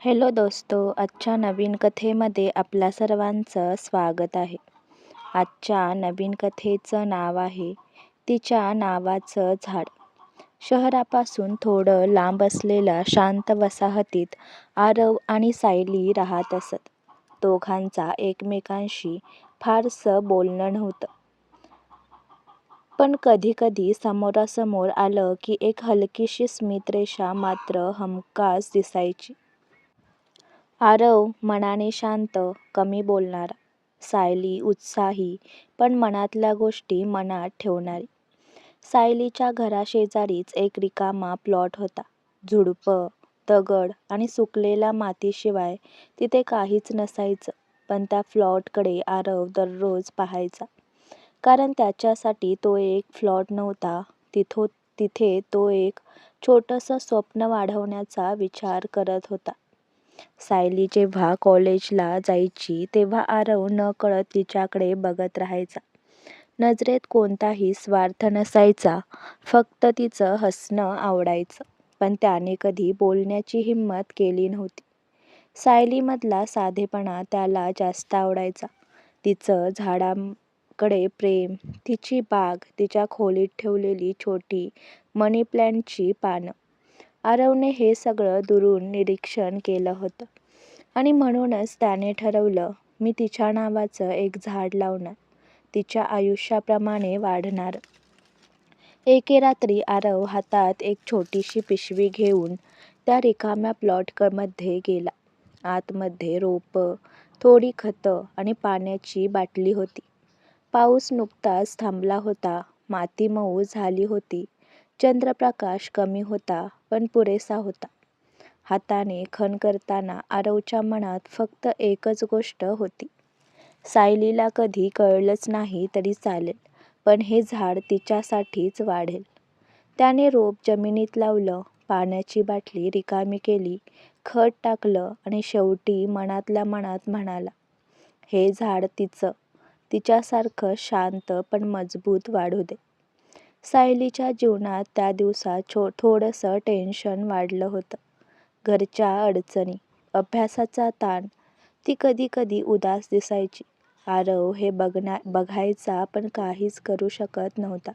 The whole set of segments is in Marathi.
हॅलो दोस्तो आजच्या नवीन कथेमध्ये आपल्या सर्वांचं स्वागत आहे. आजच्या नवीन कथेचं नाव आहे तिच्या नावाचं झाड. शहरापासून थोडं लांब असलेल्या शांत वसाहतीत आरव आणि सायली राहत असत. दोघांचा एकमेकांशी फारसं बोलणं नव्हतं. पण कधीकधी समोरासमोर आलं की एक हलकीशी स्मितरेषा मात्र हमखास दिसायची. आरव मनाने शांत कमी बोलणारा. सायली उत्साही पण मनातल्या गोष्टी मनात ठेवणारी. सायलीच्या घराशेजारीच एक रिकामा प्लॉट होता. झुडपं दगड आणि सुकलेल्या मातीशिवाय तिथे काहीच नसायचं पण त्या प्लॉटकडे आरव दररोज पाहायचा. कारण त्याच्यासाठी तो एक प्लॉट नव्हता तिथो तिथे तो एक छोटंसं स्वप्न वाढवण्याचा विचार करत होता. सायली जेव्हा कॉलेजला जायची तेव्हा आरव नकळत तिच्याकडे बघत राहायचा. नजरेत कोणताही स्वार्थ नसायचा फक्त तिचं हसणं आवडायचं पण त्याने कधी बोलण्याची हिंमत केली नव्हती. सायलीमधला साधेपणा त्याला जास्त आवडायचा. तिचं झाडांकडे प्रेम तिची बाग तिच्या खोलीत ठेवलेली छोटी मनी प्लॅनची पानं आरवने हे सगळं दुरून निरीक्षण केलं होतं. आणि म्हणूनच त्याने ठरवलं मी तिच्या नावाचं एक झाड लावणार. तिच्या आयुष्याप्रमाणे वाढणार. एके रात्री आरव हातात एक छोटीशी पिशवी घेऊन त्या रिकाम्या प्लॉटमध्ये गेला. आतमध्ये रोपं थोडी खतं आणि पाण्याची बाटली होती. पाऊस नुकताच थांबला होता माती मऊ झाली होती. चंद्रप्रकाश कमी होता पण पुरेसा होता. हाताने खण करताना आरवच्या मनात फक्त एकच गोष्ट होती. सायलीला कधी कळलंच नाही तरी चालेल पण हे झाड तिच्यासाठीच वाढेल. त्याने रोप जमिनीत लावलं पाण्याची बाटली रिकामी केली खत टाकलं आणि शेवटी मनातल्या मनात म्हणाला हे झाड तिचं. तिच्यासारखं शांत पण मजबूत वाढू दे. सायलीच्या जीवनात त्या दिवसात छो थोडंसं टेन्शन वाढलं होतं. घरच्या अडचणी अभ्यासाचा ताण ती कधी कधी उदास दिसायची. आरव हे बघण्या बघायचा पण काहीच करू शकत नव्हता.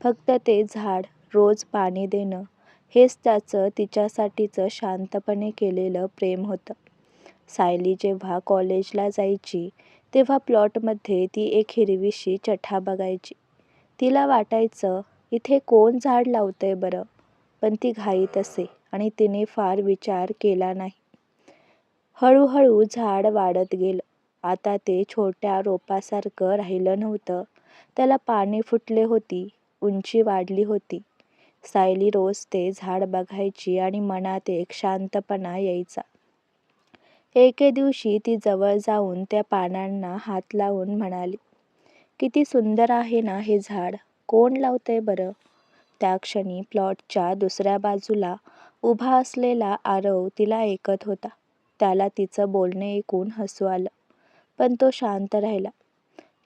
फक्त ते झाड रोज पाणी देणं हेच त्याचं तिच्यासाठीचं शांतपणे केलेलं प्रेम होतं. सायली जेव्हा कॉलेजला जायची तेव्हा प्लॉटमध्ये ती एक हिरवीशी चठा बघायची. तिला वाटायचं इथे कोण झाड लावतंय बरं? पण ती घाईत असे आणि तिने फार विचार केला नाही. हळूहळू झाड वाढत गेलं. आता ते छोट्या रोपासारखं राहिलं नव्हतं. त्याला पाने फुटले होती उंची वाढली होती. सायली रोज ते झाड बघायची आणि मनात एक शांतपणा यायचा. एके दिवशी ती जवळ जाऊन त्या पानांना हात लावून म्हणाली किती सुंदर आहे ना हे झाड. कोण लावतंय बरं? त्या क्षणी प्लॉटच्या दुसऱ्या बाजूला उभा असलेला आरव तिला ऐकत होता. त्याला तिचं बोलणे ऐकून हसू आलं. पण तो शांत राहिला.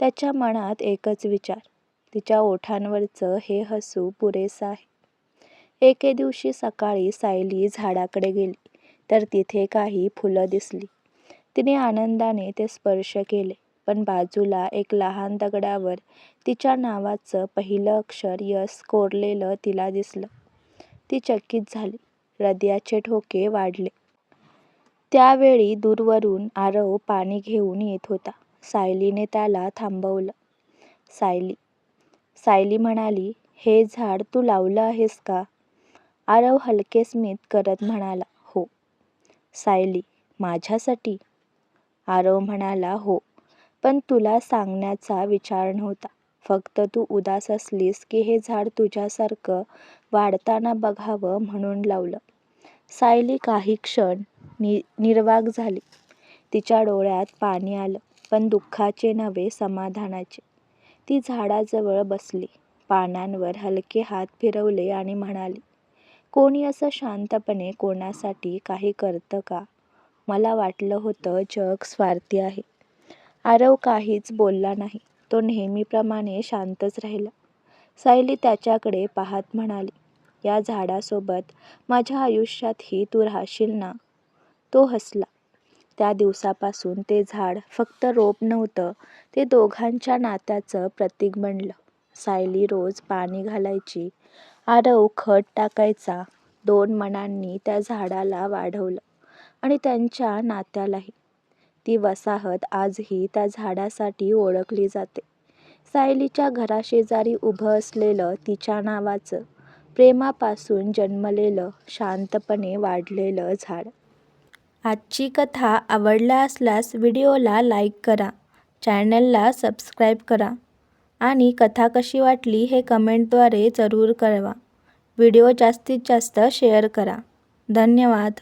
त्याच्या मनात एकच विचार. तिच्या ओठांवरचं हे हसू पुरेसं आहे. एके दिवशी सकाळी सायली झाडाकडे गेली. तर तिथे काही फुलं दिसली. तिने आनंदाने ते स्पर्श केले. पण बाजूला एक लहान दगडावर तिच्या नावाचं पहिलं अक्षर यस कोरलेलं तिला दिसलं. ती चकित झाली. हृदयाचे ठोके वाढले. त्यावेळी दूरवरून आरव पाणी घेऊन येत होता. सायलीने त्याला थांबवलं. सायली सायली म्हणाली हे झाड तू लावलं आहेस का? आरव हलके स्मित करत म्हणाला हो. सायली माझ्यासाठी? आरव म्हणाला हो. पण तुला सांगण्याचा विचार नव्हता. फक्त तू उदास असलीस की हे झाड तुझ्यासारखं वाढताना बघावं म्हणून लावलं. सायली काही क्षण नि निर्वाक झाली. तिच्या डोळ्यात पाणी आलं पण दुःखाचे नव्हे समाधानाचे. ती झाडाजवळ बसली पानांवर हलके हात फिरवले आणि म्हणाली कोणी असं शांतपणे कोणासाठी काही करतं का? मला वाटलं होतं जग स्वार्थी आहे. आरव काहीच बोलला नाही तो नेहमीप्रमाणे शांतच राहिला सायली त्याच्याकडे पाहत म्हणाली या झाडासोबत माझ्या आयुष्यातही तू राहशील ना तो हसला. त्या दिवसापासून ते झाड फक्त रोप नव्हतं, ते दोघांच्या नात्याचं प्रतीक बनलं. सायली रोज पाणी घालायची, आरव खत टाकायचा. दोन मनांनी त्या झाडाला वाढवलं आणि त्यांच्या नात्यालाही. ती वसाहत आजही त्या झाडासाठी ओळखली जाते. सायलीच्या घराशेजारी उभं असलेलं तिच्या नावाचं, प्रेमापासून जन्मलेलं, शांतपणे वाढलेलं झाड. आजची कथा आवडला असल्यास व्हिडिओला लाईक करा, चॅनलला सबस्क्राईब करा आणि कथा कशी वाटली हे कमेंटद्वारे जरूर कळवा. व्हिडिओ जास्तीत जास्त शेअर करा. धन्यवाद.